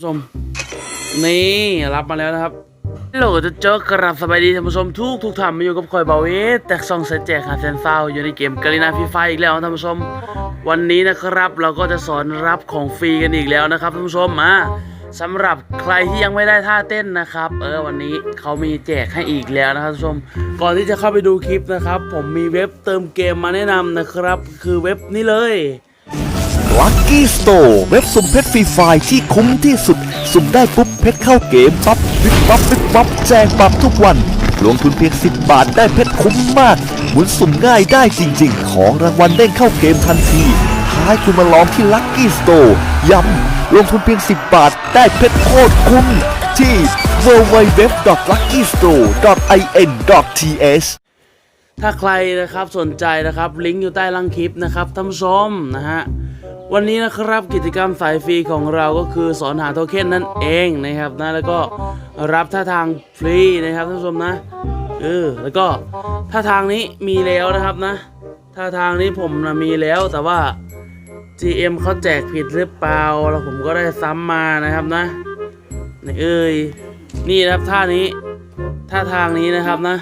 ผู้ชม นี่รับมาแล้วนะครับฮัลโหลจะเจอกรับสบายดีท่านผู้ชมทุกทุกท่านมาอยู่กับคอยเบาเวสแตกซองเซตแจกหาแสนเศร้าอยู่ในเกมกาลินาฟีไฟอีกแล้วท่านผู้ชม วันนี้นะครับเราก็จะสอนรับของฟรีกันอีกแล้วนะครับท่านผู้ชมมาสำหรับใครที่ยังไม่ได้ท่าเต้นนะครับ เออวันนี้เขามีแจกให้อีกแล้วนะครับท่านผู้ชม ก่อนที่จะเข้าไปดูคลิปนะครับ ผมมีเว็บเติมเกมมาแนะนำนะครับ คือเว็บนี้เลย Lucky Store เว็บสุ่มเพชรฟรีไฟล์ที่คุ้มที่สุด สุ่มได้ปุ๊บเพชรเข้าเกมปั๊บวิบวับวิบวับแจกปรับทุกวัน ลงทุนเพียง 10 บาทได้เพชรคุ้มมาก หมุนสุ่มง่ายได้จริง ๆ ของรางวัลเด้งเข้าเกมทันทีท้ายคุณมาลองที่ Lucky Store ย้ำลงทุนเพียง 10 บาทได้เพชรโคตรคุ้มที่ www.luckystore.in.th ถ้าใครนะครับสนใจนะครับลิงก์อยู่ใต้ล่างคลิปนะครับท่านผู้ชมนะฮะ วันนี้นะครับกิจกรรมสายฟรีของเราก็คือสอนหาโทเค็นนั่นเองนะครับนะแล้วก็รับท่าทางฟรีนะครับท่านผู้ชมนะเออแล้วก็ท่าทางนี้มีแล้วนะครับนะท่าทางนี้ผมนะมีแล้วแต่ว่า GM เขาแจกผิดหรือเปล่าแล้วผมก็ได้ซ้ำมานะครับนะนี่เอ้ยนี่นะครับท่านี้ ท่าทางนี้นะครับนะ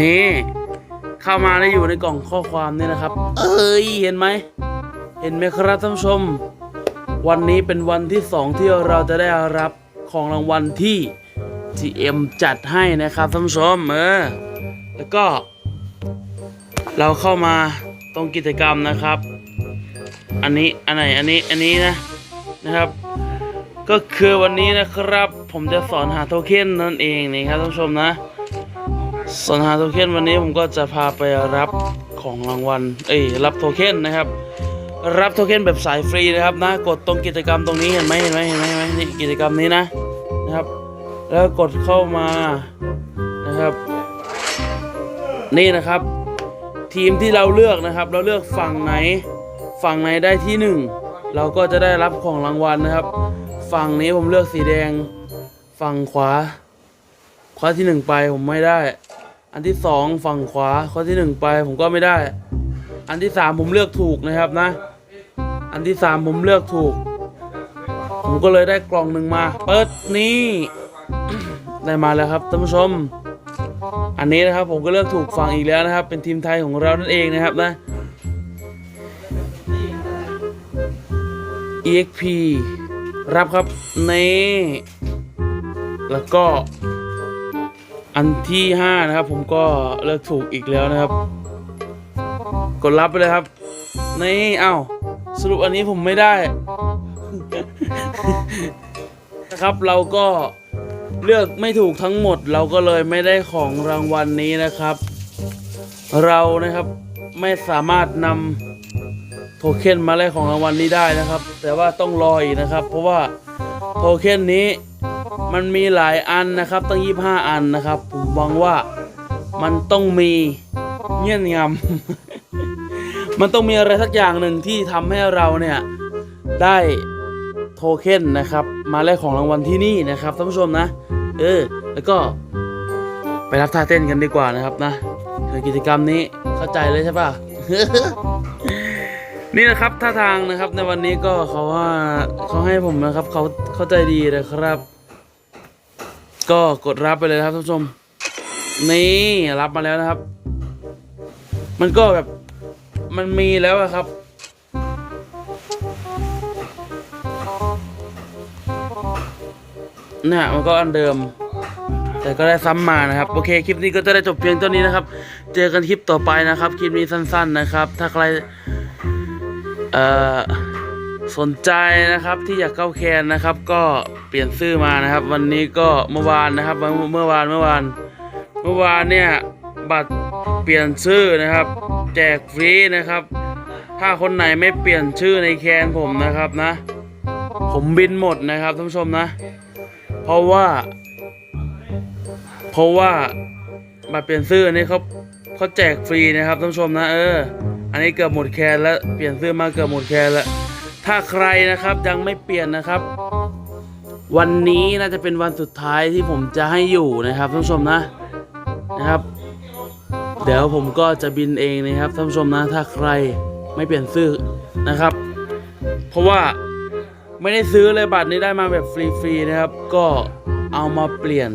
นี่ เข้ามาได้อยู่ในกล่องข้อความนี่นะครับ เอ้ยเห็นไหม เห็นไหมครับท่านผู้ชม วันนี้เป็นวันที่สองที่เราจะได้รับของรางวัลที่ GM จัดให้นะครับท่านผู้ชมเออแล้วก็ เราเข้ามาตรงกิจกรรมนะครับ อันนี้อันไหนอันนี้อันนี้นะนะครับ ก็คือวันนี้นะครับ ผมจะสอนหาโทเค็นนั่นเองนะครับท่านผู้ชมนะสอนหาโทเค็นวันนี้ผมก็จะพาไปรับของรางวัลเอ้ยรับโทเค็นนะครับ รับโทเค็นแบบสายฟรีนะครับนะกดตรงกิจกรรมตรงนี้เห็นไหมเห็นไหมเห็นไหมเห็นไหมนี่กิจกรรมนี้นะนะครับ แล้วกดเข้ามานะครับ นี่นะครับ ทีมที่เราเลือกนะครับ เราเลือกฝั่งไหน ฝั่งไหนได้ที่หนึ่งเราก็จะได้รับของรางวัลนะครับ ฝั่งนี้ผมเลือกสีแดง ฝั่งขวา ข้อที่หนึ่งไปผมไม่ได้ อันที่สองฝั่งขวาข้อที่หนึ่งไปผมก็ไม่ได้อันที่สามผมเลือกถูกนะครับนะ อันที่สามผมเลือกถูก ผมก็เลยได้กล่องหนึ่งมา เปิดนี่ได้มาแล้วครับท่านผู้ชม อันนี้นะครับผมก็เลือกถูกฝั่งอีกแล้วนะครับ เป็นทีมไทยของเรานั่นเองนะครับนะ EXP รับครับนี่แล้วก็อันที่ห้านะครับ ผมก็เลือกถูกอีกแล้วนะครับ กดรับไปเลยครับ นี่เอ้า สรุปอันนี้ผมไม่ได้ นะครับเราก็เลือกไม่ถูกทั้งหมด เราก็เลยไม่ได้ของรางวัลนี้นะครับ เรานะครับไม่สามารถนำโทเค็นมาแลกของรางวัลนี้ได้นะครับ แต่ว่าต้องรออีกนะครับ เพราะว่าโทเค็นนี้มันมีหลายอันนะครับตั้ง 25 อันนะครับ ผมหวังว่ามันต้องมีเงี้ยนงำ มันต้องมีอะไรสักอย่างหนึ่งที่ทำให้เราเนี่ยได้โทเค็นนะครับ มาแลกของรางวัลที่นี่นะครับท่านผู้ชมนะ เออ แล้วก็ไปรับท่าเต้นกันดีกว่านะครับนะกิจกรรมนี้เข้าใจเลยใช่ปะนี่นะครับท่าทางนะครับในวันนี้ก็เขาว่าเขาให้ผมนะครับเขาเข้าใจดีนะครับ ก็กดรับไปเลยครับท่านผู้ชมนี่รับมาแล้วนะครับ มันก็แบบ มันมีแล้วครับเนี่ยมันก็อันเดิม แต่ก็ได้ซ้ำมานะครับ โอเค คลิปนี้ก็จะได้จบเพียงเท่านี้นะครับ เจอกันคลิปต่อไปนะครับ คลิปนี้สั้น ๆนะครับ ถ้าใคร เอ่อสนใจนะครับที่อยากเข้าแคนนะครับ ก็เปลี่ยนชื่อมานะครับ วันนี้ก็เมื่อวานนะครับ เมื่อเมื่อวานเมื่อวานเมื่อวานเนี่ยบัตรเปลี่ยนชื่อนะครับ แจกฟรีนะครับ ถ้าคนไหนไม่เปลี่ยนชื่อในแคนผมนะครับนะ ผมบินหมดนะครับท่านผู้ชมนะ เพราะว่า เพราะว่าบัตรเปลี่ยนชื่ออันนี้เขาเขาแจกฟรีนะครับท่านผู้ชมนะเออ อันนี้เกือบหมดแคนแล้วเปลี่ยนชื่อมาเกือบหมดแคนแล้วถ้าใครนะครับยังไม่เปลี่ยนนะครับ วันนี้น่าจะเป็นวันสุดท้ายที่ผมจะให้อยู่นะครับท่านผู้ชมนะนะครับ เดี๋ยวผมก็จะบินเองนะครับท่านผู้ชมนะถ้าใครไม่เปลี่ยนชื่อนะครับ เพราะว่าไม่ได้ซื้อเลยบัตรนี้ได้มาแบบฟรีๆนะครับ ก็เอามาเปลี่ยน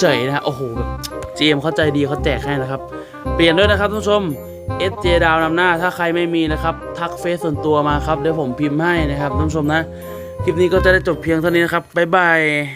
เฉยๆนะฮะโอ้โหแบบเจมเข้าใจดีเขาแจกให้นะครับ เปลี่ยนด้วยนะครับท่านผู้ชม SJ ดาวนำหน้าถ้าใครไม่มีนะครับ ทักเฟซส่วนตัวมาครับเดี๋ยวผมพิมพ์ให้นะครับท่านผู้ชมนะ คลิปนี้ก็จะได้จบเพียงเท่านี้นะครับบ๊ายบาย